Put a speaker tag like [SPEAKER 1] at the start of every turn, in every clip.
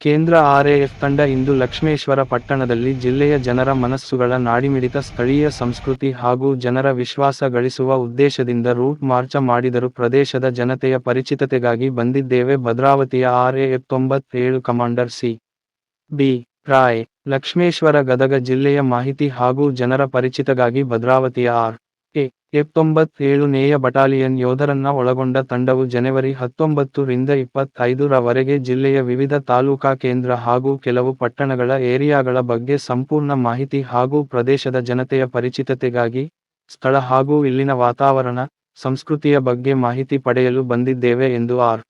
[SPEAKER 1] ಕೇಂದ್ರ ಆರ್ಎಎಫ್ ತಂಡ ಇಂದು ಲಕ್ಷ್ಮೇಶ್ವರ ಪಟ್ಟಣದಲ್ಲಿ ಜಿಲ್ಲೆಯ ಜನರ ಮನಸ್ಸುಗಳ ನಾಡಿಮಿಡಿತ ಸ್ಥಳೀಯ ಸಂಸ್ಕೃತಿ ಹಾಗೂ ಜನರ ವಿಶ್ವಾಸ ಗಳಿಸುವ ಉದ್ದೇಶದಿಂದ ರೂಟ್ ಮಾರ್ಚ ಮಾಡಿದರು ಪ್ರದೇಶದ ಜನತೆಯ ಪರಿಚಿತತೆಗಾಗಿ ಬಂದಿದ್ದೇವೆ. ಭದ್ರಾವತಿಯ ಆರ್ಎಎಫ್ ತೊಂಬತ್ತೇಳು commander C. B. Roy, Lakshmeshwar Gadag ಜಿಲ್ಲೆಯ ಮಾಹಿತಿ ಹಾಗೂ ಜನರ ಪರಿಚಿತಗಾಗಿ ಭದ್ರಾವತಿಯ ಆರ್. ಎ ಎಫ್ ನೇಯ ಬಟಾಲಿಯನ್ ಯೋಧರನ್ನ ಒಳಗೊಂಡ ತಂಡವು ಜನವರಿ ಹತ್ತೊಂಬತ್ತು ರಿಂದ ಜಿಲ್ಲೆಯ ವಿವಿಧ ತಾಲೂಕಾ ಕೇಂದ್ರ ಹಾಗೂ ಕೆಲವು ಪಟ್ಟಣಗಳ ಏರಿಯಾಗಳ ಬಗ್ಗೆ ಸಂಪೂರ್ಣ ಮಾಹಿತಿ ಹಾಗೂ ಪ್ರದೇಶದ ಜನತೆಯ ಪರಿಚಿತತೆಗಾಗಿ ಸ್ಥಳ ಹಾಗೂ ಇಲ್ಲಿನ ವಾತಾವರಣ, ಸಂಸ್ಕೃತಿಯ ಬಗ್ಗೆ ಮಾಹಿತಿ ಪಡೆಯಲು ಬಂದಿದ್ದೇವೆ ಎಂದು ಆರ್.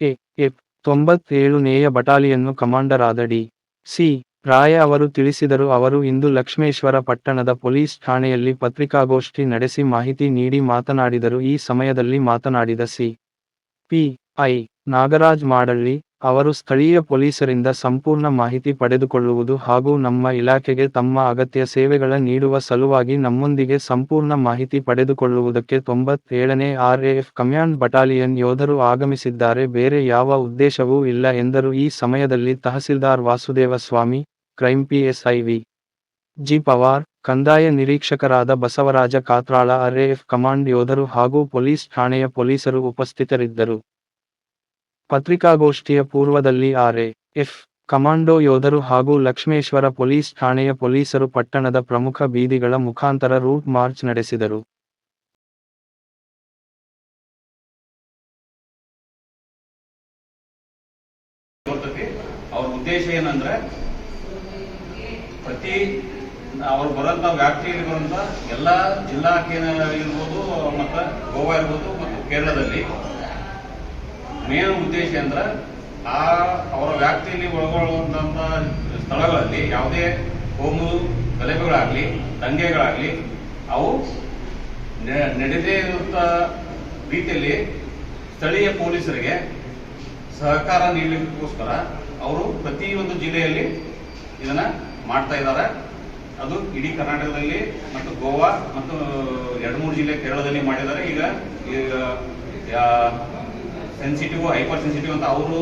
[SPEAKER 1] ಎ. ಎಫ್. ತೊಂಬತ್ತೇಳು ನೇಯ ಬಟಾಲಿಯನ್ನು ಕಮಾಂಡರ್ ಆದ ಡಿ. ಸಿ. ರಾಯ ಅವರು ತಿಳಿಸಿದರು, ಅವರು ಇಂದು ಲಕ್ಷ್ಮೇಶ್ವರ ಪಟ್ಟಣದ ಪೊಲೀಸ್ ಠಾಣೆಯಲ್ಲಿ ಪತ್ರಿಕಾಗೋಷ್ಠಿ ನಡೆಸಿ ಮಾಹಿತಿ ನೀಡಿ ಮಾತನಾಡಿದರು. ಈ ಸಮಯದಲ್ಲಿ ಮಾತನಾಡಿದ C. P. I. Nagaraj Madalli ಅವರು, ಸ್ಥಳೀಯ ಪೊಲೀಸರಿಂದ ಸಂಪೂರ್ಣ ಮಾಹಿತಿ ಪಡೆದುಕೊಳ್ಳುವುದು ಹಾಗೂ ನಮ್ಮ ಇಲಾಖೆಗೆ ತಮ್ಮ ಅಗತ್ಯ ಸೇವೆಗಳ ನೀಡುವ ಸಲುವಾಗಿ ನಮ್ಮೊಂದಿಗೆ ಸಂಪೂರ್ಣ ಮಾಹಿತಿ ಪಡೆದುಕೊಳ್ಳುವುದಕ್ಕೆ ತೊಂಬತ್ತೇಳನೇ ಆರ್ಎಎಫ್ ಕಮ್ಯಾಂಡ್ ಬಟಾಲಿಯನ್ ಯೋಧರು ಆಗಮಿಸಿದ್ದಾರೆ. ಬೇರೆ ಯಾವ ಉದ್ದೇಶವೂ ಇಲ್ಲ ಎಂದರು. ಈ ಸಮಯದಲ್ಲಿ tahsildar Vasudeva Swamy crime PSI V G Pawar, ಕಂದಾಯ ನಿರೀಕ್ಷಕರಾದ ಬಸವರಾಜ ಕಾತ್ರಾಳ, ಆರ್ಎಎಫ್ ಕಮಾಂಡ್ ಯೋಧರು ಹಾಗೂ ಪೊಲೀಸ್ ಠಾಣೆಯ ಪೊಲೀಸರು ಉಪಸ್ಥಿತರಿದ್ದರು. ಪತ್ರಿಕಾಗೋಷ್ಠಿಯ ಪೂರ್ವದಲ್ಲಿ ಆರ್ಎ ಎಫ್ ಕಮಾಂಡೋ ಯೋಧರು ಹಾಗೂ ಲಕ್ಷ್ಮೇಶ್ವರ ಪೊಲೀಸ್ ಠಾಣೆಯ ಪೊಲೀಸರು ಪಟ್ಟಣದ ಪ್ರಮುಖ ಬೀದಿಗಳ ಮುಖಾಂತರ ರೂಟ್ ಮಾರ್ಚ್ ನಡೆಸಿದರು.
[SPEAKER 2] ಅವ್ರ ಉದ್ದೇಶ ಏನಂದ್ರೆ ಪ್ರತಿ, ಅವ್ರು ಬರೋಂಥ ವ್ಯಾಪ್ತಿಯಲ್ಲಿ ಬರುವಂಥ ಎಲ್ಲ ಜಿಲ್ಲಾ ಇರ್ಬೋದು ಮತ್ತು ಗೋವಾ ಇರ್ಬೋದು, ಮತ್ತು ಕೇರಳದಲ್ಲಿ. ಮೇನ್ ಉದ್ದೇಶ ಅಂದ್ರೆ ಆ ಅವರ ವ್ಯಾಪ್ತಿಯಲ್ಲಿ ಒಳಗೊಳ್ಳುವಂಥ ಸ್ಥಳಗಳಲ್ಲಿ ಯಾವುದೇ ಕೋಮು ಗಲಭೆಗಳಾಗಲಿ ದಂಗೆಗಳಾಗಲಿ, ಅವು ನಡೆದೇ ಇರುವಂಥ ರೀತಿಯಲ್ಲಿ ಸ್ಥಳೀಯ ಪೊಲೀಸರಿಗೆ ಸಹಕಾರ ನೀಡಲಿಕ್ಕೋಸ್ಕರ ಅವರು ಪ್ರತಿಯೊಂದು ಜಿಲ್ಲೆಯಲ್ಲಿ ಇದನ್ನ ಮಾಡ್ತಾ ಇದ್ದಾರೆ. ಅದು ಇಡೀ ಕರ್ನಾಟಕದಲ್ಲಿ ಮತ್ತು ಗೋವಾ ಮತ್ತು ಎರಡು ಮೂರು ಜಿಲ್ಲೆ ಕೇರಳದಲ್ಲಿ ಮಾಡಿದ್ದಾರೆ. ಈಗ ಈಗ ಸೆನ್ಸಿಟಿವ್ ಹೈಪರ್ ಸೆನ್ಸಿಟಿವ್ ಅಂತ ಅವರು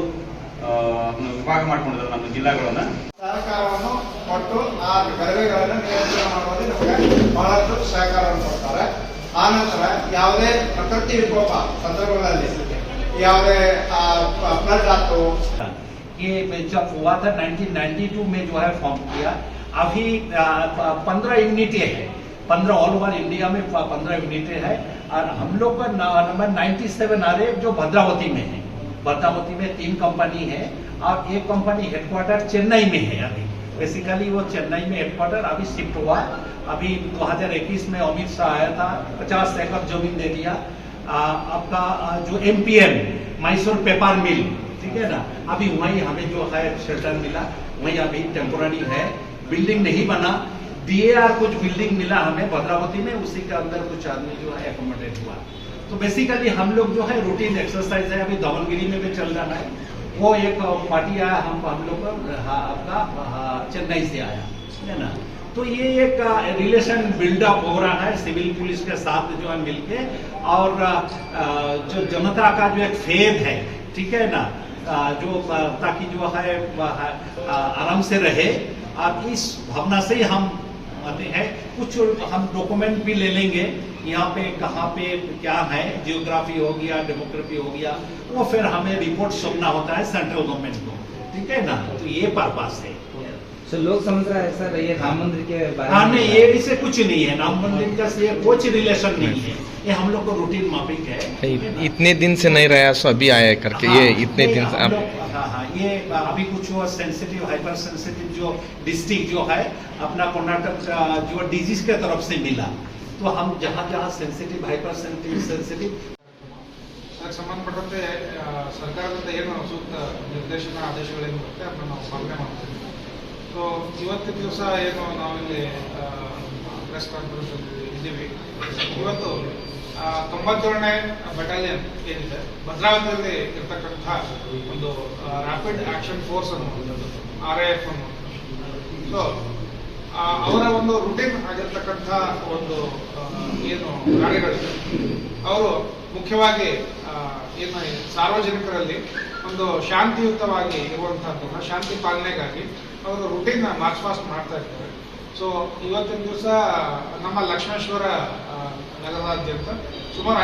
[SPEAKER 2] ವಿಭಾಗ ಮಾಡ್ಕೊಂಡಿದ್ದಾರೆ ನಮ್ಮ ಜಿಲ್ಲೆಗಳನ್ನ.
[SPEAKER 3] ಸಹಕಾರವನ್ನು ಕೊಟ್ಟು ಆ ಗಲಭೆಗಳನ್ನು ನಿಯಂತ್ರಣ ಮಾಡುವಲ್ಲಿ ನಮಗೆ ಬಹಳಷ್ಟು ಸಹಕಾರವನ್ನು ಕೊಡ್ತಾರೆ. ಆನಂತರ ಯಾವುದೇ ಪ್ರಕೃತಿ ವಿಕೋಪ ಸಂದರ್ಭಗಳಲ್ಲಿ, ಯಾವುದೇ ಫ್ಲಡ್ ಆಯ್ತು
[SPEAKER 4] ये जब हुआ था 1992 में जो है फॉर्म किया, अभी पंद्रह यूनिटें है। पंद्रह ऑल ओवर इंडिया में पंद्रह यूनिटें है। और हम लोग का नंबर 97 आ रहे जो भद्रावती में है। भद्रावती में तीन कंपनी है और एक कंपनी हेडक्वार्टर चेन्नई में है अभी। बेसिकली वो चेन्नई में हेडक्वार्टर अभी शिफ्ट हुआ। अभी 2021 में अमित शाह आया था 50 एकड़ ज़मीन दे दिया। आपका जो एमपीएम मैसूर पेपर मिल ठीक है ना? अभी वहीं हमें जो है शेल्टर मिला वही अभी टेम्पोररी है। बिल्डिंग नहीं बना। डीएआर कुछ बिल्डिंग मिला हमें भद्रावती में उसी के अंदर कुछ आदमी जो है एकोमोडेट हुआ। तो बेसिकली हम लोग जो है रूटीन एक्सरसाइज है अभी धवनगिरी में भी चल रहा है। वो एक पार्टी आया हम हम लोग हाँ, आपका हाँ, चेन्नई से आया। है ना? तो ये एक रिलेशन बिल्डअप हो रहा है सिविल पुलिस के साथ जो है मिलके। और जो जनता का जो एक फेद है ठीक है ना? जो ताकि जो है आराम से रहे। आप इस भावना से ही हम आते हैं। कुछ हम डॉक्यूमेंट भी ले लेंगे। यहाँ पे कहाँ पे क्या है जियोग्राफी हो गया डेमोग्राफी हो गया, वो फिर हमें रिपोर्ट सौंपना होता है सेंट्रल गवर्नमेंट को। ठीक है ना? तो ये पर्पस है।
[SPEAKER 5] तो लोग समझ रहा है सर ये राम मंदिर के बारे
[SPEAKER 4] हाँ
[SPEAKER 5] में
[SPEAKER 4] नहीं ये इससे कुछ नहीं है राम मंदिर का से कुछ रिलेशन नहीं है ये हम लोग को रूटीन मापिक है
[SPEAKER 6] इतने दिन से नहीं रहा सो अभी आया है करके ये
[SPEAKER 4] हाँ,
[SPEAKER 6] इतने दिन से
[SPEAKER 4] हम
[SPEAKER 6] आप
[SPEAKER 4] लोग- हाँ हाँ ये अभी कुछ वो सेंसिटिव हाइपर सेंसिटिव जो डिस्ट्रिक्ट जो है अपना कर्नाटक का जो डिजीज के तरफ से मिला तो हम जहाँ जहाँ सेंसिटिव हाइपर सेंसिटिव
[SPEAKER 7] ಅದಕ್ಕೆ ಸಂಬಂಧಪಟ್ಟಂತೆ ಆ, ಸರ್ಕಾರದಿಂದ ಏನು ಸೂಕ್ತ ನಿರ್ದೇಶನ ಆದೇಶಗಳೇನು ಬರುತ್ತೆ ಅದನ್ನು ನಾವು ಪಾಲನೆ ಮಾಡ್ತೀವಿ ಸೊ ಇವತ್ತಿನ ದಿವಸ ಏನು ನಾವಿಲ್ಲಿ ಪ್ರೆಸ್ ಕಾನ್ಫರೆನ್ಸ್ ಇದ್ದೀವಿ. ಇವತ್ತು ತೊಂಬತ್ತೇಳನೇ ಬಟಾಲಿಯನ್ ಏನಿದೆ, ಭದ್ರಾವತಿಯಲ್ಲಿ ಇರ್ತಕ್ಕಂಥ ಒಂದು ರ್ಯಾಪಿಡ್ ಆಕ್ಷನ್ ಫೋರ್ಸ್ ಅನ್ನು ಆರ್ ಎ ಎಫ್ ಅನ್ನು. ಸೊ ಅವರ ಒಂದು ರುಟೀನ್ ಆಗಿರ್ತಕ್ಕಂಥ ಒಂದು ಏನು ಕಾರ್ಯಗಳಿದೆ ಅವರು ಮುಖ್ಯವಾಗಿ ಏನು ಸಾರ್ವಜನಿಕರಲ್ಲಿ ಒಂದು ಶಾಂತಿಯುತವಾಗಿ ಇರುವಂತಹದ್ದನ್ನ, ಶಾಂತಿ ಪಾಲನೆಗಾಗಿ ಅವರು ರುಟೀನ್ ಮಾರ್ಚ್ ಪಾಸ್ಟ್ ಮಾಡ್ತಾ ಇರ್ತಾರೆ ಸೊ ಇವತ್ತಿನ ದಿವಸ ನಮ್ಮ ಲಕ್ಷ್ಮೇಶ್ವರ ನಗರಾದ್ಯಂತ ಸುಮಾರು